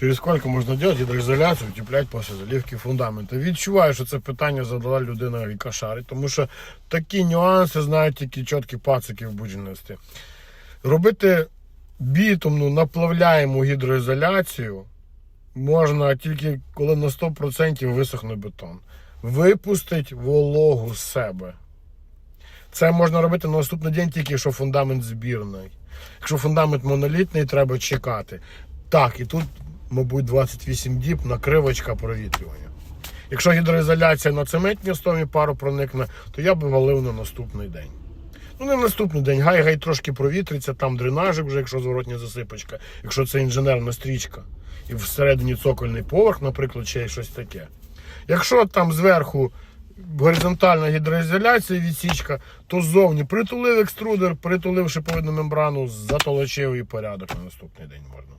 Через сколько можна робити гідроізоляцію, утеплять після заливки фундаменту. Відчуваю, що це питання задала людина, яка шарить, тому що такі нюанси знають тільки чіткі пацики в будівництві. Робити бітумну наплавляємо гідроізоляцію можна тільки коли на 100% висохне бетон. Випустить вологу з себе. Це можна робити на наступний день, тільки якщо фундамент збірний. Якщо фундамент монолітний, треба чекати. Так, і тут, мабуть, 28 діб накривочка провітрювання. Якщо гідроізоляція на цементній основі пару проникне, то я би валив на наступний день. Ну, не наступний день, гай гай трошки провітриться, там дренажик вже, якщо зворотня засипочка, якщо це інженерна стрічка. І всередині цокольний поверх, наприклад, чи щось таке. Якщо там зверху горизонтальна гідроізоляція, відсічка, то ззовні притулив екструдер, притулив шиповидну мембрану, затолочив і порядок на наступний день можна.